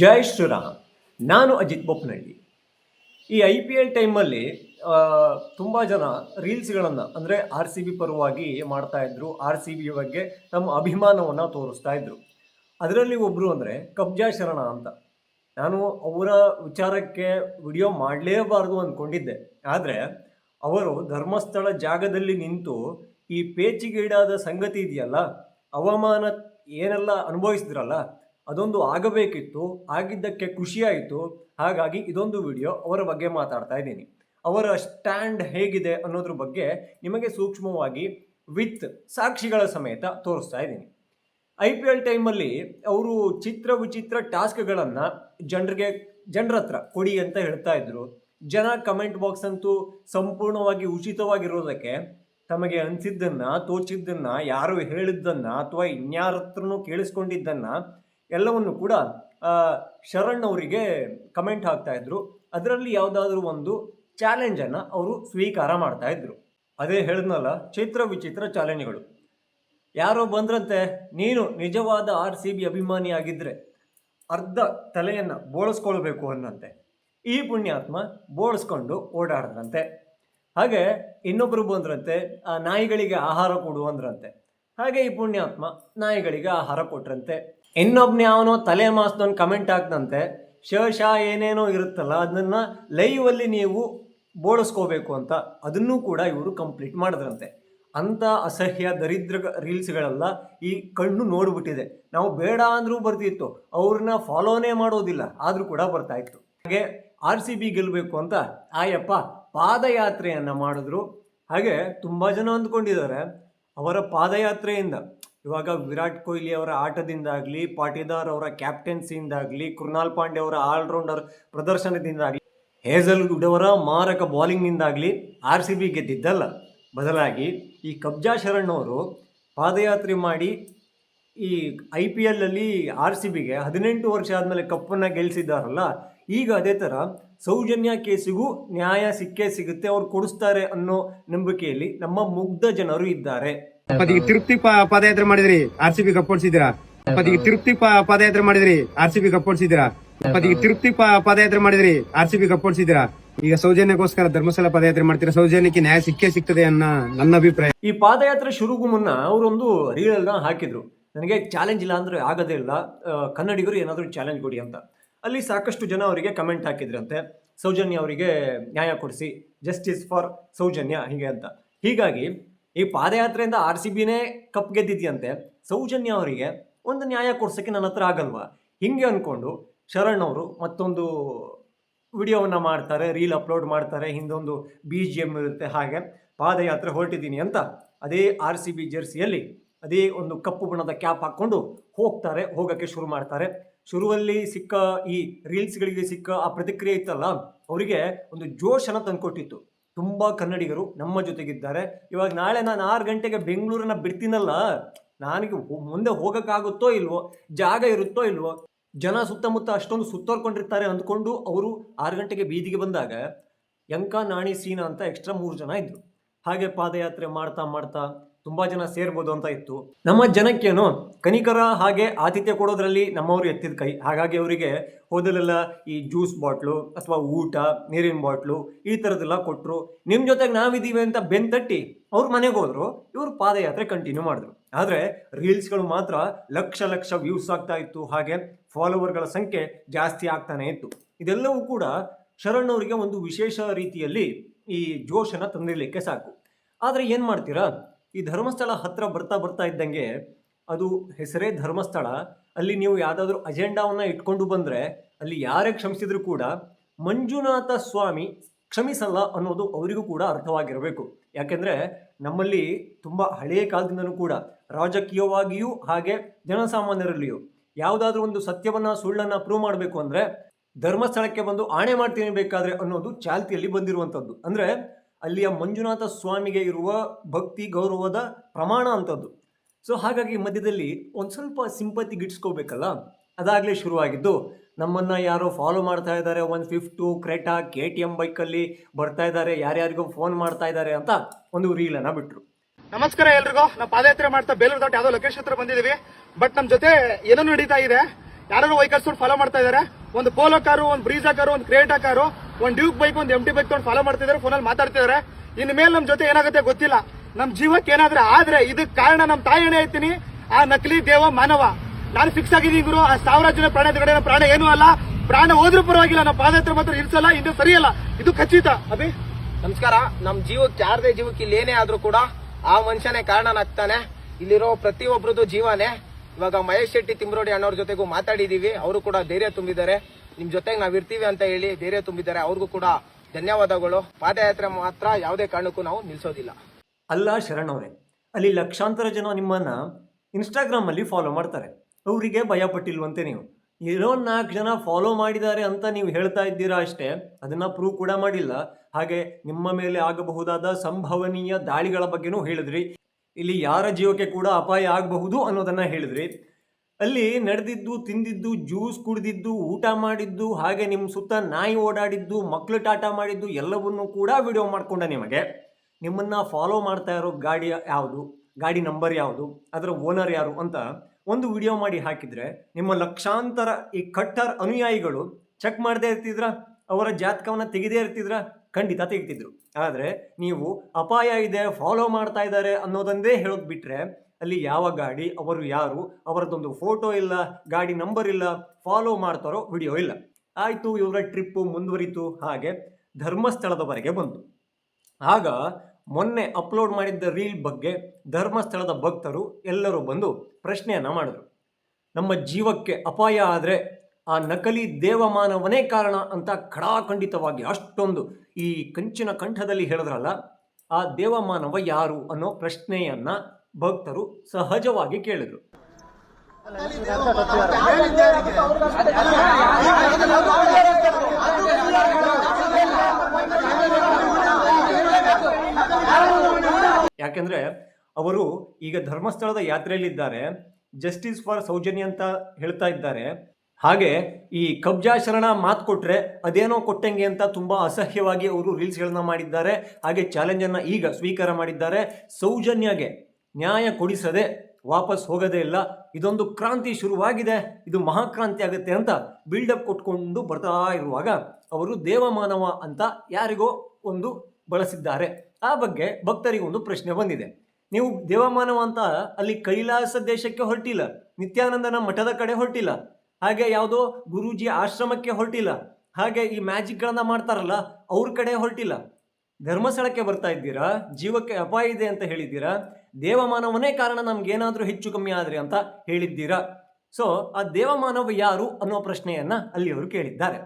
ಜೈ ಶ್ರೀರಾಮ್. ನಾನು ಅಜಿತ್ ಬೊಪ್ಪನಹಳ್ಳಿ ಈ I P L ಟೈಮಲ್ಲಿ ತುಂಬ ಜನ ರೀಲ್ಸ್ಗಳನ್ನು, ಅಂದರೆ ಆರ್ ಸಿ ಬಿ ಪರವಾಗಿ ಮಾಡ್ತಾ ಇದ್ರು. ಆರ್ ಸಿ ಬಿ ಬಗ್ಗೆ ತಮ್ಮ ಅಭಿಮಾನವನ್ನು ತೋರಿಸ್ತಾ ಇದ್ರು. ಅದರಲ್ಲಿ ಒಬ್ಬರು ಅಂದರೆ ಕಬ್ಜಾ ಶರಣ ಅಂತ. ನಾನು ಅವರ ವಿಚಾರಕ್ಕೆ ವಿಡಿಯೋ ಮಾಡಲೇಬಾರ್ದು ಅಂದ್ಕೊಂಡಿದ್ದೆ ಆದರೆ, ಅವರು ಧರ್ಮಸ್ಥಳ ಜಾಗದಲ್ಲಿ ನಿಂತು ಈ ಪೇಚಿಗೀಡಾದ ಸಂಗತಿ ಇದೆಯಲ್ಲ? ಅವಮಾನ ಏನೆಲ್ಲ ಅನುಭವಿಸಿದ್ರಲ್ಲ? ಅದೊಂದು ಆಗಬೇಕಿತ್ತು, ಆಗಿದ್ದಕ್ಕೆ ಖುಷಿಯಾಯಿತು. ಹಾಗಾಗಿ ಇದೊಂದು ವಿಡಿಯೋ ಅವರ ಬಗ್ಗೆ ಮಾತಾಡ್ತಾ ಇದ್ದೀನಿ. ಅವರ ಸ್ಟ್ಯಾಂಡ್ ಹೇಗಿದೆ ಅನ್ನೋದ್ರ ಬಗ್ಗೆ ನಿಮಗೆ ಸೂಕ್ಷ್ಮವಾಗಿ ವಿತ್ ಸಾಕ್ಷಿಗಳ ಸಮೇತ ತೋರಿಸ್ತಾ ಇದ್ದೀನಿ. ಐ ಪಿ ಎಲ್ ಟೈಮಲ್ಲಿ ಅವರು ಚಿತ್ರ ವಿಚಿತ್ರ ಟಾಸ್ಕ್ಗಳನ್ನು ಜನರಿಗೆ ಜನರ ಹತ್ರ ಕೊಡಿ ಅಂತ ಹೇಳ್ತಾ ಇದ್ರು. ಜನ ಕಮೆಂಟ್ ಬಾಕ್ಸ್ ಅಂತೂ ಸಂಪೂರ್ಣವಾಗಿ ಉಚಿತವಾಗಿರೋದಕ್ಕೆ ತಮಗೆ ಅನಿಸಿದ್ದನ್ನು, ತೋಚಿದ್ದನ್ನು, ಯಾರು ಹೇಳಿದ್ದನ್ನು ಅಥವಾ ಇನ್ಯಾರ ಹತ್ರನೂ ಕೇಳಿಸ್ಕೊಂಡಿದ್ದನ್ನ ಎಲ್ಲವನ್ನು ಕೂಡ ಶರಣ್ ಅವರಿಗೆ ಕಮೆಂಟ್ ಹಾಕ್ತಾ ಇದ್ರು. ಅದರಲ್ಲಿ ಯಾವುದಾದ್ರೂ ಒಂದು ಚಾಲೆಂಜನ್ನು ಅವರು ಸ್ವೀಕಾರ ಮಾಡ್ತಾ ಇದ್ರು. ಅದೇ ಹೇಳಿದ್ನಲ್ಲ, ಚಿತ್ರ ವಿಚಿತ್ರ ಚಾಲೆಂಜ್ಗಳು ಯಾರೋ ಬಂದ್ರಂತೆ, ನೀನು ನಿಜವಾದ ಆರ್ ಸಿ ಬಿ ಅಭಿಮಾನಿ ಆಗಿದ್ರೆ ಅರ್ಧ ತಲೆಯನ್ನು ಬೋಳಿಸ್ಕೊಳ್ಬೇಕು ಅನ್ನಂತೆ. ಈ ಪುಣ್ಯಾತ್ಮ ಬೋಳಿಸ್ಕೊಂಡು ಓಡಾಡಿದ್ರಂತೆ. ಹಾಗೆ ಇನ್ನೊಬ್ಬರು ಬಂದ್ರಂತೆ ನಾಯಿಗಳಿಗೆ ಆಹಾರ ಕೊಡು ಅಂದ್ರಂತೆ. ಹಾಗೆ ಈ ಪುಣ್ಯಾತ್ಮ ನಾಯಿಗಳಿಗೆ ಆಹಾರ ಕೊಟ್ರಂತೆ. ಇನ್ನೊಬ್ನ ಯಾವನೋ ತಲೆ ಮಾಸ್ದೊಂದು ಕಮೆಂಟ್ ಹಾಕ್ದಂತೆ ಶ ಏನೇನೋ ಇರುತ್ತಲ್ಲ, ಅದನ್ನ ಲೈವಲ್ಲಿ ನೀವು ಬೋಡಿಸ್ಕೋಬೇಕು ಅಂತ ಅದನ್ನೂ ಕೂಡ ಇವರು ಕಂಪ್ಲೀಟ್ ಮಾಡಿದ್ರಂತೆ. ಅಂಥ ಅಸಹ್ಯ, ದರಿದ್ರ ರೀಲ್ಸ್ಗಳೆಲ್ಲ ಈ ಕಣ್ಣು ನೋಡಿಬಿಟ್ಟಿದೆ. ನಾವು ಬೇಡ ಅಂದ್ರೂ ಬರ್ತಿತ್ತು, ಅವ್ರನ್ನ ಫಾಲೋನೇ ಮಾಡೋದಿಲ್ಲ, ಆದರೂ ಕೂಡ ಬರ್ತಾ ಇತ್ತು. ಹಾಗೆ ಆರ್ ಸಿ ಬಿ ಗೆಲ್ಲಬೇಕು ಅಂತ, ಆಯಪ್ಪ, ಪಾದಯಾತ್ರೆಯನ್ನು ಮಾಡಿದ್ರು. ಹಾಗೆ ತುಂಬ ಜನ ಅಂದ್ಕೊಂಡಿದ್ದಾರೆ ಅವರ ಪಾದಯಾತ್ರೆಯಿಂದ. ಇವಾಗ ವಿರಾಟ್ ಕೊಹ್ಲಿ ಅವರ ಆಟದಿಂದಾಗಲಿ, ಪಾಟೀದಾರ್ ಅವರ ಕ್ಯಾಪ್ಟನ್ಸಿಯಿಂದಾಗಲಿ, ಕೃಣಾಲ್ ಪಾಂಡೆ ಅವರ ಆಲ್ರೌಂಡರ್ ಪ್ರದರ್ಶನದಿಂದಾಗಲಿ ಹೇಜಲ್ ಅವರ ಮಾರಕ ಬೌಲಿಂಗ್ನಿಂದಾಗಲಿ ಆರ್ ಸಿ ಬಿ ಗೆದ್ದಿದ್ದಲ್ಲ. ಬದಲಾಗಿ ಈ ಕಬ್ಜಾ ಶರಣ್ ಅವರು ಪಾದಯಾತ್ರೆ ಮಾಡಿ ಈ ಐ ಪಿ ಎಲ್ಲಲ್ಲಿ ಆರ್ ಸಿ ಬಿಗೆ ಹದಿನೆಂಟು ವರ್ಷ ಆದಮೇಲೆ ಕಪ್ಪನ್ನು ಗೆಲ್ಲಿಸಿದ್ದಾರಲ್ಲ ಈಗ ಅದೇ ಥರ ಸೌಜನ್ಯ ಕೇಸಿಗೂ ನ್ಯಾಯ ಸಿಕ್ಕೇ ಸಿಗುತ್ತೆ, ಅವ್ರು ಕೊಡಿಸ್ತಾರೆ ಅನ್ನೋ ನಂಬಿಕೆಯಲ್ಲಿ ನಮ್ಮ ಮುಗ್ಧ ಜನರು ಇದ್ದಾರೆ. ಪದಿಗೆ ತಿರುಪ್ತಿ ಪದಯಾತ್ರೆ ಮಾಡಿದ್ರಿ, ಆರ್ ಸಿ ಬಿ ಕಪ್ಪೊಡ್ಸಿದ್ದೀರಾ ಪದಿಗೆ ತಿರುಪ್ತಿ ಪದಯಾತ್ರೆ ಮಾಡಿದ್ರಿ, ಆರ್ ಸಿ ಬಿ ಕಪ್ಪೊಡ್ಸಿದ್ದೀರಾ ಪದಿಗೆ ತಿರುಪ್ತಿ ಪದಯಾತ್ರೆ ಮಾಡಿದ್ರಿ, ಆರ್ ಸಿ ಬಿ ಕಪ್ಪೊಡ್ಸಿದ್ದೀರಾ ಈಗ ಸೌಜನ್ಯಕ್ಕೋಸ್ಕರ ಧರ್ಮಸ್ಥಳ ಪದಯಾತ್ರೆ ಮಾಡ್ತೀರಾ? ಸೌಜನ್ಯಕ್ಕೆ ನ್ಯಾಯ ಸಿಕ್ಕೇ ಸಿಗ್ತದೆ ಅನ್ನೋ ನನ್ನ ಅಭಿಪ್ರಾಯ. ಈ ಪಾದಯಾತ್ರೆ ಶುರುಗೂ ಮುನ್ನ ಅವರೊಂದು ನ ಹಾಕಿದ್ರು. ನನಗೆ ಚಾಲೆಂಜ್ ಇಲ್ಲ ಅಂದ್ರೆ ಆಗೋದೇ ಇಲ್ಲ. ಕನ್ನಡಿಗರು ಏನಾದರೂ ಚಾಲೆಂಜ್ ಕೊಡಿ ಅಂತ. ಅಲ್ಲಿ ಸಾಕಷ್ಟು ಜನ ಅವರಿಗೆ ಕಮೆಂಟ್ ಹಾಕಿದ್ರಂತೆ. ಸೌಜನ್ಯ ಅವರಿಗೆ ನ್ಯಾಯ ಕೊಡಿಸಿ ಜಸ್ಟಿಸ್ ಫಾರ್ ಸೌಜನ್ಯ ಹೀಗೆ ಅಂತ. ಹೀಗಾಗಿ ಈ ಪಾದಯಾತ್ರೆಯಿಂದ ಆರ್ ಸಿ ಬಿನೇ ಕಪ್ ಗೆದ್ದಿದ್ಯಂತೆ. ಸೌಜನ್ಯ ಅವರಿಗೆ ಒಂದು ನ್ಯಾಯ ಕೊಡ್ಸೋಕ್ಕೆ ನನ್ನ ಹತ್ರ ಆಗಲ್ವಾ? ಹಿಂಗೆ ಅಂದ್ಕೊಂಡು ಶರಣ್ ಅವರು ಮತ್ತೊಂದು ವಿಡಿಯೋವನ್ನು ಮಾಡ್ತಾರೆ, ರೀಲ್ ಅಪ್ಲೋಡ್ ಮಾಡ್ತಾರೆ, ಹಿಂದೊಂದು ಬಿ ಜಿ ಎಂ ಇರುತ್ತೆ, ಹಾಗೆ ಪಾದಯಾತ್ರೆ ಹೊರಟಿದ್ದೀನಿ ಅಂತ ಅದೇ ಆರ್ ಸಿ ಬಿ ಜೆರ್ಸಿಯಲ್ಲಿ ಅದೇ ಒಂದು ಕಪ್ಪು ಬಣ್ಣದ ಕ್ಯಾಪ್ ಹಾಕ್ಕೊಂಡು ಹೋಗ್ತಾರೆ, ಹೋಗೋಕ್ಕೆ ಶುರು ಮಾಡ್ತಾರೆ. ಶುರುವಲ್ಲಿ ಸಿಕ್ಕ ಈ ರೀಲ್ಸ್ಗಳಿಗೆ ಸಿಕ್ಕ ಆ ಪ್ರತಿಕ್ರಿಯೆ ಇತ್ತಲ್ಲ, ಅವರಿಗೆ ಒಂದು ಜೋಶನ ತಂದುಕೊಟ್ಟಿತ್ತು. ತುಂಬ ಕನ್ನಡಿಗರು ನಮ್ಮ ಜೊತೆಗಿದ್ದಾರೆ. ಇವಾಗ ನಾಳೆ ನಾನು ಆರು ಗಂಟೆಗೆ ಬೆಂಗಳೂರನ್ನ ಬಿಡ್ತೀನಲ್ಲ, ನನಗೆ ಮುಂದೆ ಹೋಗೋಕ್ಕಾಗುತ್ತೋ ಇಲ್ವೋ, ಜಾಗ ಇರುತ್ತೋ ಇಲ್ವೋ, ಜನ ಸುತ್ತಮುತ್ತ ಅಷ್ಟೊಂದು ಸುತ್ತೋರ್ಕೊಂಡಿರ್ತಾರೆ ಅಂದ್ಕೊಂಡು ಅವರು ಆರು ಗಂಟೆಗೆ ಬೀದಿಗೆ ಬಂದಾಗ ಯಂಕ ನಾಣಿ ಸೀನಾ ಅಂತ ಎಕ್ಸ್ಟ್ರಾ ಮೂರು ಜನ ಇದ್ದರು ಹಾಗೆ ಪಾದಯಾತ್ರೆ ಮಾಡ್ತಾ ಮಾಡ್ತಾ ತುಂಬಾ ಜನ ಸೇರ್ಬೋದು ಅಂತ ಇತ್ತು. ನಮ್ಮ ಜನಕ್ಕೇನು ಕನಿಕರ ಹಾಗೆ ಆತಿಥ್ಯ ಕೊಡೋದ್ರಲ್ಲಿ ನಮ್ಮವರು ಎತ್ತಿದ ಕೈ. ಹಾಗಾಗಿ ಅವರಿಗೆ ಹೋದಲೆಲ್ಲ ಈ ಜ್ಯೂಸ್ ಬಾಟ್ಲು ಅಥವಾ ಊಟ, ನೀರಿನ ಬಾಟ್ಲು ಈ ಥರದ್ದೆಲ್ಲ ಕೊಟ್ಟರು ನಿಮ್ಮ ಜೊತೆಗೆ ನಾವಿದ್ದೀವಿ ಅಂತ ಬೆನ್ ತಟ್ಟಿ ಅವ್ರ ಮನೆಗೆ ಹೋದ್ರು. ಇವರು ಪಾದಯಾತ್ರೆ ಕಂಟಿನ್ಯೂ ಮಾಡಿದ್ರು. ಆದರೆ ರೀಲ್ಸ್ಗಳು ಮಾತ್ರ ಲಕ್ಷ ಲಕ್ಷ ವ್ಯೂಸ್ ಆಗ್ತಾ ಇತ್ತು. ಹಾಗೆ ಫಾಲೋವರ್ಗಳ ಸಂಖ್ಯೆ ಜಾಸ್ತಿ ಆಗ್ತಾನೆ ಇತ್ತು. ಇದೆಲ್ಲವೂ ಕೂಡ ಶರಣ್ ಅವರಿಗೆ ಒಂದು ವಿಶೇಷ ರೀತಿಯಲ್ಲಿ ಈ ಜೋಶನ ತಂದಿರಲಿಕ್ಕೆ ಸಾಕು. ಆದರೆ ಏನು ಮಾಡ್ತೀರಾ? ಈ ಧರ್ಮಸ್ಥಳ ಹತ್ರ ಬರ್ತಾ ಬರ್ತಾ ಇದ್ದಂಗೆ ಅದು ಹೆಸರೇ ಧರ್ಮಸ್ಥಳ. ಅಲ್ಲಿ ನೀವು ಯಾವುದಾದ್ರೂ ಅಜೆಂಡಾವನ್ನು ಇಟ್ಕೊಂಡು ಬಂದರೆ ಅಲ್ಲಿ ಯಾರೇ ಕ್ಷಮಿಸಿದ್ರು ಕೂಡ ಮಂಜುನಾಥ ಸ್ವಾಮಿ ಕ್ಷಮಿಸಲ್ಲ ಅನ್ನೋದು ಅವರಿಗೂ ಕೂಡ ಅರ್ಥವಾಗಿರಬೇಕು. ಯಾಕೆಂದರೆ ನಮ್ಮಲ್ಲಿ ತುಂಬ ಹಳೆಯ ಕಾಲದಿಂದಲೂ ಕೂಡ ರಾಜಕೀಯವಾಗಿಯೂ ಹಾಗೆ ಜನಸಾಮಾನ್ಯರಲ್ಲಿಯೂ ಯಾವುದಾದ್ರೂ ಒಂದು ಸತ್ಯವನ್ನು ಸುಳ್ಳನ್ನು ಪ್ರೂವ್ ಮಾಡಬೇಕು ಅಂದರೆ ಧರ್ಮಸ್ಥಳಕ್ಕೆ ಬಂದು ಆಣೆ ಮಾಡ್ತೀನಿ ಬೇಕಾದ್ರೆ ಅನ್ನೋದು ಚಾಲ್ತಿಯಲ್ಲಿ ಬಂದಿರುವಂಥದ್ದು. ಅಂದರೆ ಅಲ್ಲಿಯ ಮಂಜುನಾಥ ಸ್ವಾಮಿಗೆ ಇರುವ ಭಕ್ತಿ ಗೌರವದ ಪ್ರಮಾಣ ಅಂಥದ್ದು. ಸೊ ಹಾಗಾಗಿ ಮಧ್ಯದಲ್ಲಿ ಒಂದು ಸ್ವಲ್ಪ ಸಿಂಪತಿ ಗಿಟ್ಸ್ಕೋಬೇಕಲ್ಲ ಅದಾಗಲೇ ಶುರುವಾಗಿದ್ದು, ನಮ್ಮನ್ನು ಯಾರೋ ಫಾಲೋ ಮಾಡ್ತಾ ಇದ್ದಾರೆ one fifty Creta K T M ಬೈಕಲ್ಲಿ ಬರ್ತಾ ಇದ್ದಾರೆ, ಯಾರ್ಯಾರಿಗೂ ಫೋನ್ ಮಾಡ್ತಾ ಇದ್ದಾರೆ ಅಂತ ಒಂದು ರೀಲನ್ನು ಬಿಟ್ಟರು ನಮಸ್ಕಾರ ಎಲ್ರಿಗೂ. ನಾವು ಪಾದಯಾತ್ರೆ ಮಾಡ್ತಾ ಬೇಲೂರು ದಾಟಿ ಯಾವುದೋ ಲೊಕೇಶನ್ ಹತ್ರ ಬಂದಿದ್ದೀವಿ. ಬಟ್ ನಮ್ಮ ಜೊತೆ ಏನೋ ನಡೀತಾ ಇದೆ. ಯಾರು ವೆಹಿಕಲ್ಸ್ ಫಾಲೋ ಮಾಡ್ತಾ ಇದ್ದಾರೆ. ಒಂದು ಪೋಲೋ ಕಾರು ಒಂದು ಬ್ರೀಜಾ ಕಾರು ಒಂದು ಕ್ರೇಟಾ ಕಾರು ಒಂದು ಡ್ಯೂಕ್ ಬೈಕ್ ಒಂದು ಎಂ ಟಿ ಬೈಕ್ ತಗೊಂಡು ಫಾಲೋ ಮಾಡ್ತಿದ್ದಾರೆ ಫೋನಲ್ಲಿ ಮಾತಾಡ್ತಿದಾರೆ ಇನ್ ಮೇಲೆ ನಮ್ ಜೊತೆ ಏನಾಗುತ್ತೆ ಗೊತ್ತಿಲ್ಲ. ನಮ್ ಜೀವಕ್ಕೆ ಏನಾದ್ರೆ ಆದ್ರೆ ಇದಕ್ ಕಾರಣ ನಮ್ ತಾಯಿ ಎಣ್ಣೆ ಐತೀನಿ ಆ ನಕಲಿ ದೇವ ಮಾನವ. ನಾನು ಫಿಕ್ಸ್ ಆಗಿದ್ದೀನಿ ಗುರು. ಆ ಸಾವಿರ ಜನ ಪ್ರಾಣ ನಮ್ಮ ಪ್ರಾಣ ಏನೂ ಅಲ್ಲ. ಪ್ರಾಣ ಹೋದ್ರೂ ಪರವಾಗಿಲ್ಲ. ನಮ್ಮ ಪಾದಯಾತ್ರೆ ಮಾತ್ರ ಇರ್ಸಲ್ಲ ಇದು ಸರಿಯಲ್ಲ. ಇದು ಖಚಿತ. ಅಭಿ? ನಮಸ್ಕಾರ. ನಮ್ ಜೀವಕ್ಕೆ ಯಾರದೇ ಜೀವಕ್ಕೆ ಇಲ್ಲಿ ಏನೇ ಆದ್ರೂ ಕೂಡ ಆ ಮನುಷ್ಯನೇ ಕಾರಣನಾಗ್ತಾನೆ ಇಲ್ಲಿರೋ ಪ್ರತಿಯೊಬ್ಬರದು ಜೀವನೇ. ಇವಾಗ ಮಹೇಶ್ ಶೆಟ್ಟಿ ತಿಮ್ರೋಡಿ ಅಣ್ಣವ್ರ ಜೊತೆಗೂ ಮಾತಾಡಿದೀವಿ. ಅವರು ಕೂಡ ಧೈರ್ಯ ತುಂಬಿದ್ದಾರೆ. ನಿಮ್ ಜೊತೆಗೆ ನಾವ್ ಇರ್ತೀವಿ ಅಂತ ಹೇಳಿ ಧೈರ್ಯ ತುಂಬಿದ್ದಾರೆ. ಅವ್ರಿಗೂ ಕೂಡ ಧನ್ಯವಾದಗಳು. ಪಾದಯಾತ್ರೆ ಮಾತ್ರ ಯಾವುದೇ ಕಾರಣಕ್ಕೂ ನಾವು ನಿಲ್ಸೋದಿಲ್ಲ. ಅಲ್ಲ ಶರಣ್ ಅಲ್ಲಿ ಲಕ್ಷಾಂತರ ಜನ ನಿಮ್ಮನ್ನ ಇನ್ಸ್ಟಾಗ್ರಾಮಲ್ಲಿ ಫಾಲೋ ಮಾಡ್ತಾರೆ. ಅವರಿಗೆ ಭಯ ಪಟ್ಟಿಲ್ವಂತೆ ನೀವು. ಇರೋ ನಾಲ್ಕು ಜನ ಫಾಲೋ ಮಾಡಿದ್ದಾರೆ ಅಂತ ನೀವು ಹೇಳ್ತಾ ಇದ್ದೀರಾ ಅಷ್ಟೇ, ಅದನ್ನ ಪ್ರೂವ್ ಕೂಡ ಮಾಡಿಲ್ಲ. ಹಾಗೆ ನಿಮ್ಮ ಮೇಲೆ ಆಗಬಹುದಾದ ಸಂಭವನೀಯ ದಾಳಿಗಳ ಬಗ್ಗೆನೂ ಹೇಳಿದ್ರಿ. ಇಲ್ಲಿ ಯಾರ ಜೀವಕ್ಕೆ ಕೂಡ ಅಪಾಯ ಆಗಬಹುದು ಅನ್ನೋದನ್ನ ಹೇಳಿದ್ರಿ. ಅಲ್ಲಿ ನಡೆದಿದ್ದು, ತಿಂದಿದ್ದು, ಜ್ಯೂಸ್ ಕುಡಿದಿದ್ದು, ಊಟ ಮಾಡಿದ್ದು, ಹಾಗೆ ನಿಮ್ಮ ಸುತ್ತ ನಾಯಿ ಓಡಾಡಿದ್ದು ಮಕ್ಕಳು ಟಾಟ ಮಾಡಿದ್ದು ಎಲ್ಲವನ್ನೂ ಕೂಡ ವಿಡಿಯೋ ಮಾಡಿಕೊಂಡ ನಿಮಗೆ. ನಿಮ್ಮನ್ನ ಫಾಲೋ ಮಾಡ್ತಾ ಇರೋ ಗಾಡಿ ಯಾವುದು? ಗಾಡಿ ನಂಬರ್ ಯಾವುದು? ಅದರ ಓನರ್ ಯಾರು ಅಂತ ಒಂದು ವಿಡಿಯೋ ಮಾಡಿ ಹಾಕಿದ್ರೆ ನಿಮ್ಮ ಲಕ್ಷಾಂತರ ಈ ಕಟ್ಟರ್ ಅನುಯಾಯಿಗಳು ಚೆಕ್ ಮಾಡದೇ ಇರ್ತಿದ್ರ? ಅವರ ಜಾತಕವನ್ನ ತೆಗೆದೇ ಇರ್ತಿದ್ರ? ಖಂಡಿತ ತೆಗಿತಿದ್ರು. ಆದರೆ ನೀವು ಅಪಾಯ ಇದೆ ಫಾಲೋ ಮಾಡ್ತಾ ಇದ್ದಾರೆ ಅನ್ನೋದೊಂದೇ ಹೇಳೋದು ಬಿಟ್ರೆ ಅಲ್ಲಿ ಯಾವ ಗಾಡಿ, ಅವರು ಯಾರು ಅವರದೊಂದು ಫೋಟೋ ಇಲ್ಲ, ಗಾಡಿ ನಂಬರ್ ಇಲ್ಲ ಫಾಲೋ ಮಾಡ್ತಾರೋ ವಿಡಿಯೋ ಇಲ್ಲ. ಆಯಿತು, ಇವರ ಟ್ರಿಪ್ಪು ಮುಂದುವರಿತು, ಹಾಗೆ ಧರ್ಮಸ್ಥಳದವರೆಗೆ ಬಂತು. ಆಗ ಮೊನ್ನೆ ಅಪ್ಲೋಡ್ ಮಾಡಿದ್ದ ರೀಲ್ ಬಗ್ಗೆ ಧರ್ಮಸ್ಥಳದ ಭಕ್ತರು ಎಲ್ಲರೂ ಬಂದು ಪ್ರಶ್ನೆಯನ್ನು ಮಾಡಿದರು. ನಮ್ಮ ಜೀವಕ್ಕೆ ಅಪಾಯ ಆದರೆ ಆ ನಕಲಿ ದೇವಮಾನವನೇ ಕಾರಣ ಅಂತ ಖಡಾಖಂಡಿತವಾಗಿ ಅಷ್ಟೊಂದು ಈ ಕಂಚಿನ ಕಂಠದಲ್ಲಿ ಹೇಳಿದ್ರಲ್ಲ, ಆ ದೇವಮಾನವ ಯಾರು ಅನ್ನೋ ಪ್ರಶ್ನೆಯನ್ನ ಭಕ್ತರು ಸಹಜವಾಗಿ ಕೇಳಿದರು. ಯಾಕೆಂದ್ರೆ ಅವರು ಈಗ ಧರ್ಮಸ್ಥಳದ ಯಾತ್ರೆಯಲ್ಲಿದ್ದಾರೆ. ಜಸ್ಟಿಸ್ ಫಾರ್ ಸೌಜನ್ಯ ಅಂತ ಹೇಳ್ತಾ ಇದ್ದಾರೆ. ಹಾಗೆ ಈ ಕಬ್ಜಾ ಶರಣ ಮಾತು ಕೊಟ್ರೆ ಅದೇನೋ ಕೊಟ್ಟಂಗೆ ಅಂತ ತುಂಬಾ ಅಸಹ್ಯವಾಗಿ ಅವರು ರೀಲ್ಸ್ಗಳನ್ನ ಮಾಡಿದ್ದಾರೆ. ಹಾಗೆ ಚಾಲೆಂಜ್ ಅನ್ನ ಈಗ ಸ್ವೀಕಾರ ಮಾಡಿದ್ದಾರೆ. ಸೌಜನ್ಯಗೆ ನ್ಯಾಯ ಕೊಡಿಸದೆ ವಾಪಸ್ ಹೋಗೋದೇ ಇಲ್ಲ. ಇದೊಂದು ಕ್ರಾಂತಿ ಶುರುವಾಗಿದೆ. ಇದು ಮಹಾಕ್ರಾಂತಿ ಆಗುತ್ತೆ ಅಂತ ಬಿಲ್ಡಪ್ ಕೊಟ್ಕೊಂಡು ಬರ್ತಾ ಇರುವಾಗ ಅವರು ದೇವಮಾನವ ಅಂತ ಯಾರಿಗೋ ಒಂದು ಬಳಸಿದ್ದಾರೆ. ಆ ಬಗ್ಗೆ ಭಕ್ತರಿಗೆ ಒಂದು ಪ್ರಶ್ನೆ ಬಂದಿದೆ. ನೀವು ದೇವಮಾನವ ಅಂತ ಅಲ್ಲಿ ಕೈಲಾಸ ದೇಶಕ್ಕೆ ಹೊರಟಿಲ್ಲ. ನಿತ್ಯಾನಂದನ ಮಠದ ಕಡೆ ಹೊರಟಿಲ್ಲ. ಹಾಗೆ ಯಾವುದೋ ಗುರೂಜಿ ಆಶ್ರಮಕ್ಕೆ ಹೊರಟಿಲ್ಲ. ಹಾಗೆ ಈ ಮ್ಯಾಜಿಕ್ಗಳನ್ನು ಮಾಡ್ತಾರಲ್ಲ, ಅವ್ರ ಕಡೆ ಹೊರಟಿಲ್ಲ. ಧರ್ಮಸ್ಥಳಕ್ಕೆ ಬರ್ತಾ ಇದ್ದೀರಾ? ಜೀವಕ್ಕೆ ಅಪಾಯ ಇದೆ ಅಂತ ಹೇಳಿದ್ದೀರಾ? ದೇವಮಾನವನೇ ಕಾರಣ ನಮ್ಗೇನಾದರೂ ಹೆಚ್ಚು ಕಮ್ಮಿ ಆದರೆ ಅಂತ ಹೇಳಿದ್ದೀರಾ? ಸೊ ಆ ದೇವಮಾನವ ಯಾರು ಅನ್ನೋ ಪ್ರಶ್ನೆಯನ್ನ ಅಲ್ಲಿ ಅವರು ಕೇಳಿದ್ದಾರೆ.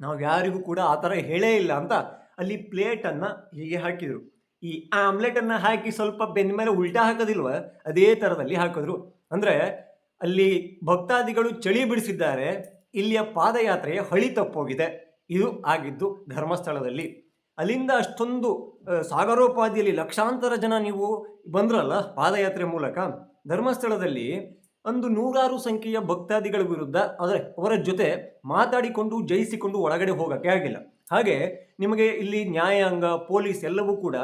ನಾವು ಯಾರಿಗೂ ಕೂಡ ಆ ಥರ ಹೇಳೇ ಇಲ್ಲ ಅಂತ ಅಲ್ಲಿ ಪ್ಲೇಟನ್ನು ಹೀಗೆ ಹಾಕಿದರು. ಈ ಆಮ್ಲೆಟನ್ನು ಹಾಕಿ ಸ್ವಲ್ಪ ಬೆನ್ನ ಮೇಲೆ ಉಲ್ಟಾ ಹಾಕೋದಿಲ್ವ? ಅದೇ ಥರದಲ್ಲಿ ಹಾಕಿದ್ರು. ಅಂದರೆ ಅಲ್ಲಿ ಭಕ್ತಾದಿಗಳು ಚಳಿ ಬಿಡಿಸಿದ್ದಾರೆ, ಇಲ್ಲಿಯ ಪಾದಯಾತ್ರೆಯ ಹಳಿ ತಪ್ಪೋಗಿದೆ. ಇದು ಆಗಿದ್ದು ಧರ್ಮಸ್ಥಳದಲ್ಲಿ. ಅಲ್ಲಿಂದ ಅಷ್ಟೊಂದು ಸಾಗರೋಪಾದಿಯಲ್ಲಿ ಲಕ್ಷಾಂತರ ಜನ ನೀವು ಬಂದ್ರಲ್ಲ ಪಾದಯಾತ್ರೆ ಮೂಲಕ. ಧರ್ಮಸ್ಥಳದಲ್ಲಿ ಅಂದು ನೂರಾರು ಸಂಖ್ಯೆಯ ಭಕ್ತಾದಿಗಳ ವಿರುದ್ಧ ಅಂದರೆ ಅವರ ಜೊತೆ ಮಾತಾಡಿಕೊಂಡು, ಜಯಿಸಿಕೊಂಡು ಒಳಗಡೆ ಹೋಗೋಕ್ಕೆ ಆಗಿಲ್ಲ. ಹಾಗೆ ನಿಮಗೆ ಇಲ್ಲಿ ನ್ಯಾಯಾಂಗ, ಪೊಲೀಸ್ ಎಲ್ಲವೂ ಕೂಡ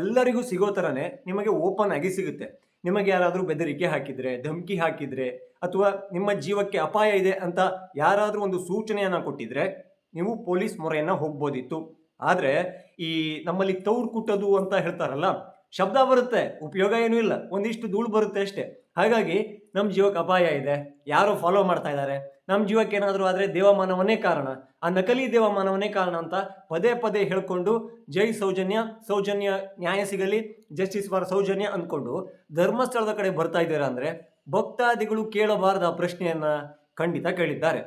ಎಲ್ಲರಿಗೂ ಸಿಗೋ ಥರನೇ ನಿಮಗೆ ಓಪನ್ ಆಗಿ ಸಿಗುತ್ತೆ. ನಿಮಗೆ ಯಾರಾದರೂ ಬೆದರಿಕೆ ಹಾಕಿದರೆ, ಧಮಕಿ ಹಾಕಿದರೆ ಅಥವಾ ನಿಮ್ಮ ಜೀವಕ್ಕೆ ಅಪಾಯ ಇದೆ ಅಂತ ಯಾರಾದರೂ ಒಂದು ಸೂಚನೆಯನ್ನು ಕೊಟ್ಟಿದ್ರೆ, ನೀವು ಪೊಲೀಸ್ ಮೊರೆಯನ್ನು ಹೋಗ್ಬೋದಿತ್ತು. ಆದರೆ ಈ ನಮ್ಮಲ್ಲಿ ತೌಡು ಕುಟ್ಟೋದು ಅಂತ ಹೇಳ್ತಾರಲ್ಲ, ಶಬ್ದ ಬರುತ್ತೆ, ಉಪಯೋಗ ಏನೂ ಇಲ್ಲ, ಒಂದಿಷ್ಟು ಧೂಳು ಬರುತ್ತೆ ಅಷ್ಟೇ. ಹಾಗಾಗಿ ನಮ್ಮ ಜೀವಕ್ಕೆ ಅಪಾಯ ಇದೆ, ಯಾರೋ ಫಾಲೋ ಮಾಡ್ತಾ ಇದ್ದಾರೆ. ನಮ್ಮ ಜೀವಕ್ಕೆ ಏನಾದರೂ ಆದರೆ ದೇವಮಾನವನ್ನೇ ಕಾರಣ. ಆ ನಕಲಿ ದೇವಮಾನವನ್ನೇ ಕಾರಣ ಅಂತ ಪದೇ ಪದೇ ಹೇಳ್ಕೊಂಡು ಜೈ ಸೌಜನ್ಯ ಸೌಜನ್ಯ ನ್ಯಾಯ ಸಿಗಲಿ ಜಸ್ಟಿಸ್ ಫಾರ್ ಸೌಜನ್ಯ ಅಂದ್ಕೊಂಡು ಧರ್ಮಸ್ಥಳದ ಕಡೆ ಬರ್ತಾ ಇದ್ದೀರಾ ಅಂದರೆ ಭಕ್ತಾದಿಗಳು ಕೇಳಬಾರದ ಪ್ರಶ್ನೆಯನ್ನ ಖಂಡಿತ ಕೇಳಿದ್ದಾರೆ.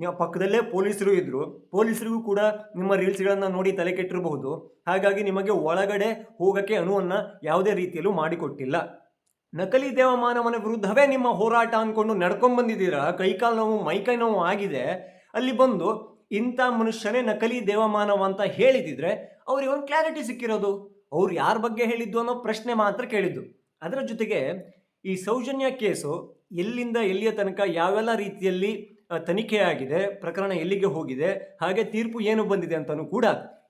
ನೀವು ಪಕ್ಕದಲ್ಲೇ ಪೊಲೀಸರು ಇದ್ದರು ಪೊಲೀಸರಿಗೂ ಕೂಡ ನಿಮ್ಮ ರೀಲ್ಸ್ಗಳನ್ನು ನೋಡಿ ತಲೆ ಕೆಟ್ಟಿರಬಹುದು. ಹಾಗಾಗಿ ನಿಮಗೆ ಒಳಗಡೆ ಹೋಗಕ್ಕೆ ಅನುವನ್ನು ಯಾವುದೇ ರೀತಿಯಲ್ಲೂ ಮಾಡಿಕೊಟ್ಟಿಲ್ಲ. ನಕಲಿ ದೇವಮಾನವನ ವಿರುದ್ಧವೇ ನಿಮ್ಮ ಹೋರಾಟ ಅಂದ್ಕೊಂಡು ನಡ್ಕೊಂಡ್ ಬಂದಿದ್ದೀರಾ? ಕೈಕಾಲು ನೋವು ಮೈಕೈ ನೋವು ಆಗಿದೆ. ಅಲ್ಲಿ ಬಂದು ಇಂಥ ಮನುಷ್ಯನೇ ನಕಲಿ ದೇವಮಾನವ ಅಂತ ಹೇಳಿದಿದ್ರೆ ಅವ್ರಿಗೆ ಒಂದು ಕ್ಲಾರಿಟಿ ಸಿಕ್ಕಿರೋದು. ಅವ್ರು ಯಾರ ಬಗ್ಗೆ ಹೇಳಿದ್ದು ಅನ್ನೋ ಪ್ರಶ್ನೆ ಮಾತ್ರ ಕೇಳಿದ್ದು. ಅದರ ಜೊತೆಗೆ ಈ ಸೌಜನ್ಯ ಕೇಸು ಎಲ್ಲಿಂದ ಎಲ್ಲಿಯ ತನಕ ಯಾವೆಲ್ಲ ರೀತಿಯಲ್ಲಿ ತನಿಖೆಯಾಗಿದೆ, ಪ್ರಕರಣ ಎಲ್ಲಿಗೆ ಹೋಗಿದೆ, ಹಾಗೆ ತೀರ್ಪು ಏನು ಬಂದಿದೆ ಅಂತಲೂ ಕೂಡ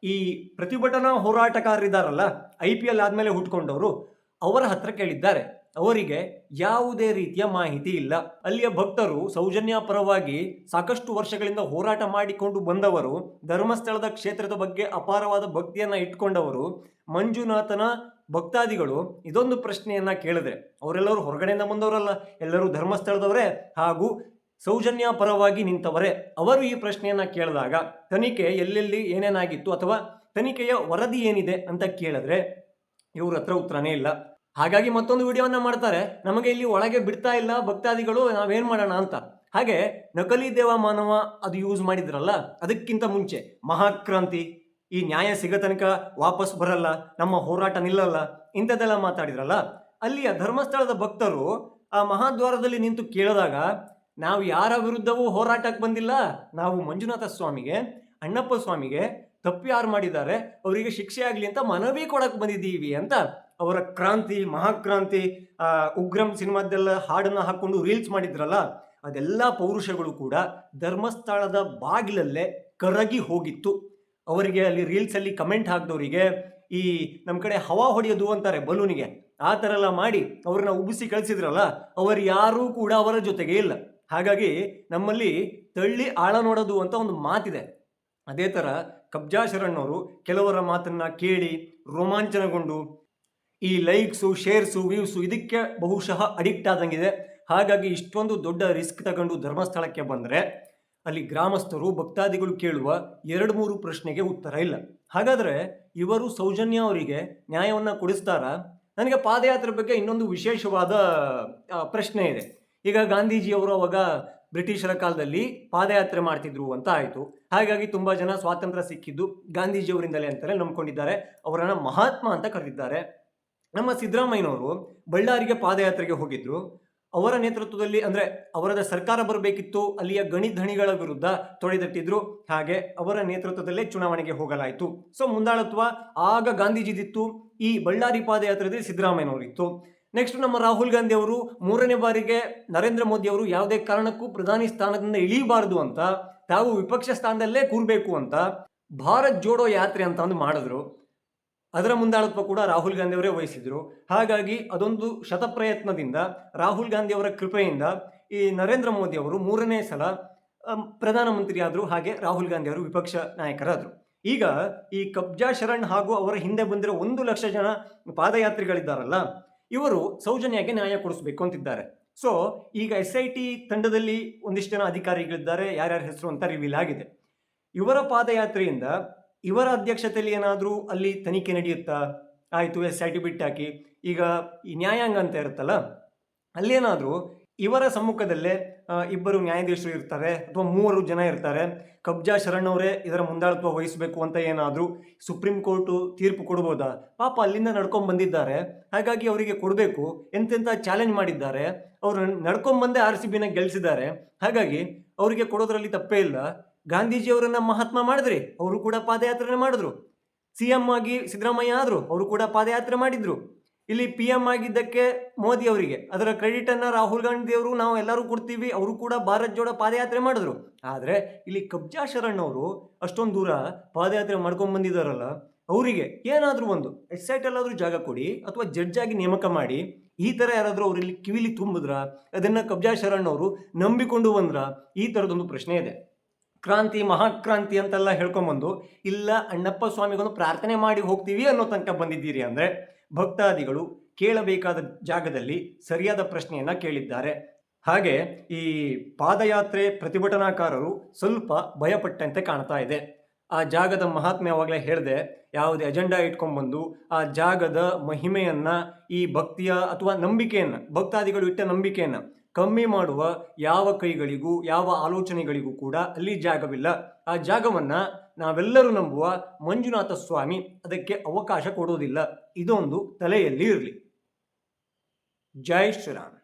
ಈ ಪ್ರತಿಭಟನಾ ಹೋರಾಟಗಾರರಿದ್ದಾರಲ್ಲ, ಐ ಪಿ ಎಲ್ ಆದಮೇಲೆ ಹುಟ್ಕೊಂಡವರು, ಅವರ ಹತ್ರ ಕೇಳಿದ್ದಾರೆ. ಅವರಿಗೆ ಯಾವುದೇ ರೀತಿಯ ಮಾಹಿತಿ ಇಲ್ಲ. ಅಲ್ಲಿಯ ಭಕ್ತರು ಸೌಜನ್ಯ ಪರವಾಗಿ ಸಾಕಷ್ಟು ವರ್ಷಗಳಿಂದ ಹೋರಾಟ ಮಾಡಿಕೊಂಡು ಬಂದವರು, ಧರ್ಮಸ್ಥಳದ ಕ್ಷೇತ್ರದ ಬಗ್ಗೆ ಅಪಾರವಾದ ಭಕ್ತಿಯನ್ನ ಇಟ್ಕೊಂಡವರು, ಮಂಜುನಾಥನ ಭಕ್ತಾದಿಗಳು, ಇದೊಂದು ಪ್ರಶ್ನೆಯನ್ನ ಕೇಳಿದ್ರೆ, ಅವರೆಲ್ಲರೂ ಹೊರಗಡೆಯಿಂದ ಬಂದವರಲ್ಲ, ಎಲ್ಲರೂ ಧರ್ಮಸ್ಥಳದವರೇ, ಹಾಗೂ ಸೌಜನ್ಯ ಪರವಾಗಿ ನಿಂತವರೇ. ಅವರು ಈ ಪ್ರಶ್ನೆಯನ್ನು ಕೇಳಿದಾಗ, ತನಿಖೆ ಎಲ್ಲೆಲ್ಲಿ ಏನೇನಾಗಿತ್ತು ಅಥವಾ ತನಿಖೆಯ ವರದಿ ಏನಿದೆ ಅಂತ ಕೇಳಿದ್ರೆ, ಇವ್ರ ಹತ್ರ ಉತ್ತರನೇ ಇಲ್ಲ. ಹಾಗಾಗಿ ಮತ್ತೊಂದು ವಿಡಿಯೋವನ್ನ ಮಾಡ್ತಾರೆ. ನಮಗೆ ಇಲ್ಲಿ ಒಳಗೆ ಬಿಡ್ತಾ ಇಲ್ಲ ಭಕ್ತಾದಿಗಳು, ನಾವೇನು ಮಾಡೋಣ ಅಂತ. ಹಾಗೆ ನಕಲಿ ದೇವ ಮಾನವ ಅದು ಯೂಸ್ ಮಾಡಿದ್ರಲ್ಲ, ಅದಕ್ಕಿಂತ ಮುಂಚೆ ಮಹಾಕ್ರಾಂತಿ, ಈ ನ್ಯಾಯ ಸಿಗ ತನಕ ವಾಪಸ್ ಬರಲ್ಲ, ನಮ್ಮ ಹೋರಾಟ ನಿಲ್ಲಲ್ಲ, ಇಂಥದ್ದೆಲ್ಲ ಮಾತಾಡಿದ್ರಲ್ಲ, ಅಲ್ಲಿಯ ಧರ್ಮಸ್ಥಳದ ಭಕ್ತರು ಆ ಮಹಾದ್ವಾರದಲ್ಲಿ ನಿಂತು ಕೇಳಿದಾಗ ನಾವು ಯಾರ ವಿರುದ್ಧವೂ ಹೋರಾಟಕ್ಕೆ ಬಂದಿಲ್ಲ. ನಾವು ಮಂಜುನಾಥ ಸ್ವಾಮಿಗೆ, ಅಣ್ಣಪ್ಪ ಸ್ವಾಮಿಗೆ ತಪ್ಪು ಯಾರು ಮಾಡಿದ್ದಾರೆ, ಅವರಿಗೆ ಶಿಕ್ಷೆ ಆಗಲಿ ಅಂತ ಮನವಿ ಕೊಡಕ್ಕೆ ಬಂದಿದ್ದೀವಿ ಅಂತ ಅವರ ಕ್ರಾಂತಿ, ಮಹಾಕ್ರಾಂತಿ ಉಗ್ರಂ ಸಿನಿಮಾದೆಲ್ಲ ಹಾಡನ್ನು ಹಾಕೊಂಡು ರೀಲ್ಸ್ ಮಾಡಿದ್ರಲ್ಲ, ಅದೆಲ್ಲ ಪೌರುಷಗಳು ಕೂಡ ಧರ್ಮಸ್ಥಳದ ಬಾಗಿಲಲ್ಲೇ ಕರಗಿ ಹೋಗಿತ್ತು. ಅವರಿಗೆ ಅಲ್ಲಿ ರೀಲ್ಸ್ ಅಲ್ಲಿ ಕಮೆಂಟ್ ಹಾಕಿದವರಿಗೆ, ಈ ನಮ್ಮ ಕಡೆ ಹವಾ ಹೊಡೆಯೋದು ಅಂತಾರೆ ಬಲೂನಿಗೆ, ಆ ಥರ ಎಲ್ಲ ಮಾಡಿ ಅವ್ರನ್ನ ಉಬ್ಬಿಸಿ ಕಳಿಸಿದ್ರಲ್ಲ, ಅವರು ಯಾರೂ ಕೂಡ ಅವರ ಜೊತೆಗೆ ಇಲ್ಲ. ಹಾಗಾಗಿ ನಮ್ಮಲ್ಲಿ ತಳ್ಳಿ ಆಳ ನೋಡೋದು ಅಂತ ಒಂದು ಮಾತಿದೆ. ಅದೇ ಥರ ಕಬ್ಜಾ ಶರಣ್ಣವರು ಕೆಲವರ ಮಾತನ್ನು ಕೇಳಿ ರೋಮಾಂಚನಗೊಂಡು, ಈ ಲೈಕ್ಸು ಶೇರ್ಸು ವ್ಯೂಸು ಇದಕ್ಕೆ ಬಹುಶಃ ಅಡಿಕ್ಟ್ ಆದಂಗಿದೆ. ಹಾಗಾಗಿ ಇಷ್ಟೊಂದು ದೊಡ್ಡ ರಿಸ್ಕ್ ತಗೊಂಡು ಧರ್ಮಸ್ಥಳಕ್ಕೆ ಬಂದರೆ ಅಲ್ಲಿ ಗ್ರಾಮಸ್ಥರು, ಭಕ್ತಾದಿಗಳು ಕೇಳುವ ಎರಡು ಮೂರು ಪ್ರಶ್ನೆಗೆ ಉತ್ತರ ಇಲ್ಲ. ಹಾಗಾದರೆ ಇವರು ಸೌಜನ್ಯ ಅವರಿಗೆ ನ್ಯಾಯವನ್ನು ಕೊಡಿಸ್ತಾರ? ನನಗೆ ಪಾದಯಾತ್ರೆ ಬಗ್ಗೆ ಇನ್ನೊಂದು ವಿಶೇಷವಾದ ಪ್ರಶ್ನೆ ಇದೆ. ಈಗ ಗಾಂಧೀಜಿಯವರು ಅವಾಗ ಬ್ರಿಟಿಷರ ಕಾಲದಲ್ಲಿ ಪಾದಯಾತ್ರೆ ಮಾಡ್ತಿದ್ರು ಅಂತ ಆಯಿತು. ಹಾಗಾಗಿ ತುಂಬ ಜನ ಸ್ವಾತಂತ್ರ್ಯ ಸಿಕ್ಕಿದ್ದು ಗಾಂಧೀಜಿಯವರಿಂದಲೇ ಅಂತಲೇ ನಂಬ್ಕೊಂಡಿದ್ದಾರೆ. ಅವರನ್ನು ಮಹಾತ್ಮ ಅಂತ ಕರೆದಿದ್ದಾರೆ. ನಮ್ಮ ಸಿದ್ದರಾಮಯ್ಯನವರು ಬಳ್ಳಾರಿಗೆ ಪಾದಯಾತ್ರೆಗೆ ಹೋಗಿದ್ರು. ಅವರ ನೇತೃತ್ವದಲ್ಲಿ ಅಂದರೆ ಅವರದ ಸರ್ಕಾರ ಬರಬೇಕಿತ್ತು, ಅಲ್ಲಿಯ ಗಣಿ ಧಣಿಗಳ ವಿರುದ್ಧ ತೊಡೆದಟ್ಟಿದ್ರು. ಹಾಗೆ ಅವರ ನೇತೃತ್ವದಲ್ಲೇ ಚುನಾವಣೆಗೆ ಹೋಗಲಾಯಿತು. ಸೊ, ಮುಂದಾಳತ್ವ ಆಗ ಗಾಂಧೀಜಿದಿತ್ತು. ಈ ಬಳ್ಳಾರಿ ಪಾದಯಾತ್ರೆಯಲ್ಲಿ ಸಿದ್ದರಾಮಯ್ಯನವರಿತ್ತು. ನೆಕ್ಸ್ಟ್ ನಮ್ಮ ರಾಹುಲ್ ಗಾಂಧಿ ಅವರು ಮೂರನೇ ಬಾರಿಗೆ ನರೇಂದ್ರ ಮೋದಿ ಅವರು ಯಾವುದೇ ಕಾರಣಕ್ಕೂ ಪ್ರಧಾನಿ ಸ್ಥಾನದಿಂದ ಇಳಿಯಬಾರದು ಅಂತ, ತಾವು ವಿಪಕ್ಷ ಸ್ಥಾನದಲ್ಲೇ ಕೂರಬೇಕು ಅಂತ, ಭಾರತ್ ಜೋಡೋ ಯಾತ್ರೆ ಅಂತ ಒಂದು ಮಾಡಿದ್ರು. ಅದರ ಮುಂದಾಳತ್ವ ಕೂಡ ರಾಹುಲ್ ಗಾಂಧಿ ಅವರೇ ವಹಿಸಿದ್ರು. ಹಾಗಾಗಿ ಅದೊಂದು ಶತಪ್ರಯತ್ನದಿಂದ, ರಾಹುಲ್ ಗಾಂಧಿ ಅವರ ಕೃಪೆಯಿಂದ ಈ ನರೇಂದ್ರ ಮೋದಿ ಅವರು ಮೂರನೇ ಸಲ ಪ್ರಧಾನಮಂತ್ರಿ ಆದರು ಹಾಗೆ ರಾಹುಲ್ ಗಾಂಧಿ ಅವರು ವಿಪಕ್ಷ ನಾಯಕರಾದರು. ಈಗ ಈ ಕಬ್ಜಾ ಶರಣ್ ಹಾಗೂ ಅವರ ಹಿಂದೆ ಬಂದಿರೋ ಒಂದು ಲಕ್ಷ ಜನ ಪಾದಯಾತ್ರಿಗಳಿದ್ದಾರಲ್ಲ ಇವರು ಸೌಜನ್ಯಾಗೆ ನ್ಯಾಯ ಕೊಡಿಸ್ಬೇಕು ಅಂತಿದ್ದಾರೆ. ಸೊ ಈಗ ಎಸ್ ಐ ಟಿ ತಂಡದಲ್ಲಿ ಒಂದಿಷ್ಟು ಜನ ಅಧಿಕಾರಿಗಳಿದ್ದಾರೆ. ಯಾರ್ಯಾರ ಹೆಸರು ಅಂತ ರಿವೀಲ್ ಆಗಿದೆ. ಇವರ ಪಾದಯಾತ್ರೆಯಿಂದ ಇವರ ಅಧ್ಯಕ್ಷತೆಯಲ್ಲಿ ಏನಾದರೂ ಅಲ್ಲಿ ತನಿಖೆ ನಡೆಯುತ್ತಾ? ಆಯಿತು ಎಸ್ ಐ ಟಿ ಬಿಟ್ಟಾಕಿ. ಈಗ ಈ ನ್ಯಾಯಾಂಗ ಅಂತ ಇರುತ್ತಲ್ಲ ಅಲ್ಲೇನಾದರೂ ಇವರ ಸಮ್ಮುಖದಲ್ಲೇ ಇಬ್ಬರು ನ್ಯಾಯಾಧೀಶರು ಇರ್ತಾರೆ, ಅಥವಾ ಮೂವರು ಜನ ಇರ್ತಾರೆ. ಕಬ್ಜಾ ಶರಣ್ ಅವರೇ ಇದರ ಮುಂದಾಳತ್ವ ವಹಿಸಬೇಕು ಅಂತ ಏನಾದರೂ ಸುಪ್ರೀಂ ಕೋರ್ಟು ತೀರ್ಪು ಕೊಡ್ಬೋದಾ? ಪಾಪ ಅಲ್ಲಿಂದ ನಡ್ಕೊಂಡು ಬಂದಿದ್ದಾರೆ. ಹಾಗಾಗಿ ಅವರಿಗೆ ಕೊಡಬೇಕು. ಎಂತೆಂಥ ಚಾಲೆಂಜ್ ಮಾಡಿದ್ದಾರೆ. ಅವರು ನಡ್ಕೊಂಬಂದೇ ಆರ್ ಸಿ ಬಿನ ಗೆಲ್ಲಿಸಿದ್ದಾರೆ ಹಾಗಾಗಿ ಅವರಿಗೆ ಕೊಡೋದ್ರಲ್ಲಿ ತಪ್ಪೇ ಇಲ್ಲ. ಗಾಂಧೀಜಿಯವರನ್ನ ಮಹಾತ್ಮ ಮಾಡಿದ್ರಿ. ಅವರು ಕೂಡ ಪಾದಯಾತ್ರೆ ಮಾಡಿದ್ರು. ಸಿ ಎಂ ಆಗಿ ಸಿದ್ದರಾಮಯ್ಯ ಆದರು. ಅವರು ಕೂಡ ಪಾದಯಾತ್ರೆ ಮಾಡಿದ್ರು. ಇಲ್ಲಿ ಪಿ ಎಂ ಆಗಿದ್ದಕ್ಕೆ ಮೋದಿ ಅವರಿಗೆ. ಅದರ ಕ್ರೆಡಿಟ್ ಅನ್ನ ರಾಹುಲ್ ಗಾಂಧಿ ಅವರು, ನಾವು ಎಲ್ಲರೂ ಕೊಡ್ತೀವಿ, ಅವರು ಕೂಡ ಭಾರತ್ ಜೋಡ ಪಾದಯಾತ್ರೆ ಮಾಡಿದ್ರು. ಆದರೆ ಇಲ್ಲಿ ಕಬ್ಜಾ ಶರಣ್ ಅವರು ಅಷ್ಟೊಂದು ದೂರ ಪಾದಯಾತ್ರೆ ಮಾಡ್ಕೊಂಡ್ ಬಂದಿದ್ದಾರಲ್ಲ ಅವರಿಗೆ ಏನಾದರೂ ಒಂದು ಎಕ್ಸೈಟ್ ಎಲ್ಲಾದರೂ ಜಾಗ ಕೊಡಿ ಅಥವಾ ಜಡ್ಜ್ ಆಗಿ ನೇಮಕ ಮಾಡಿ, ಈ ಥರ ಯಾರಾದರೂ ಅವರಲ್ಲಿ ಕಿವಿಲಿ ತುಂಬಿದ್ರ, ಅದನ್ನ ಕಬ್ಜಾ ಶರಣ್ ಅವರು ನಂಬಿಕೊಂಡು ಬಂದ್ರ, ಈ ಥರದೊಂದು ಪ್ರಶ್ನೆ ಇದೆ. ಕ್ರಾಂತಿ, ಮಹಾಕ್ರಾಂತಿ ಅಂತೆಲ್ಲ ಹೇಳ್ಕೊಂಬಂದು, ಇಲ್ಲ ಅಣ್ಣಪ್ಪ ಸ್ವಾಮಿಗೊಂದು ಪ್ರಾರ್ಥನೆ ಮಾಡಿ ಹೋಗ್ತೀವಿ ಅನ್ನೋ ತನಕ ಬಂದಿದ್ದೀರಿ ಅಂದರೆ ಭಕ್ತಾದಿಗಳು ಕೇಳಬೇಕಾದ ಜಾಗದಲ್ಲಿ ಸರಿಯಾದ ಪ್ರಶ್ನೆಯನ್ನು ಕೇಳಿದ್ದಾರೆ. ಹಾಗೆ ಈ ಪಾದಯಾತ್ರೆ ಪ್ರತಿಭಟನಾಕಾರರು ಸ್ವಲ್ಪ ಭಯಪಟ್ಟಂತೆ ಕಾಣ್ತಾ ಇದೆ. ಆ ಜಾಗದ ಮಹಾತ್ಮೆ ಯಾವಾಗಲೇ ಹೇಳಿದೆ, ಯಾವುದೇ ಅಜೆಂಡಾ ಇಟ್ಕೊಂಡ್ಬಂದು ಆ ಜಾಗದ ಮಹಿಮೆಯನ್ನು, ಈ ಭಕ್ತಿಯ ಅಥವಾ ನಂಬಿಕೆಯನ್ನು, ಭಕ್ತಾದಿಗಳು ಇಟ್ಟ ನಂಬಿಕೆಯನ್ನ ಕಮ್ಮಿ ಮಾಡುವ ಯಾವ ಕೈಗಳಿಗೂ, ಯಾವ ಆಲೋಚನೆಗಳಿಗೂ ಕೂಡ ಅಲ್ಲಿ ಜಾಗವಿಲ್ಲ. ಆ ಜಾಗವನ್ನ ನಾವೆಲ್ಲರೂ ನಂಬುವ ಮಂಜುನಾಥ ಸ್ವಾಮಿ ಅದಕ್ಕೆ ಅವಕಾಶ ಕೊಡೋದಿಲ್ಲ. ಇದೊಂದು ತಲೆಯಲ್ಲಿ ಇರಲಿ. ಜೈ ಶ್ರೀರಾಮ್.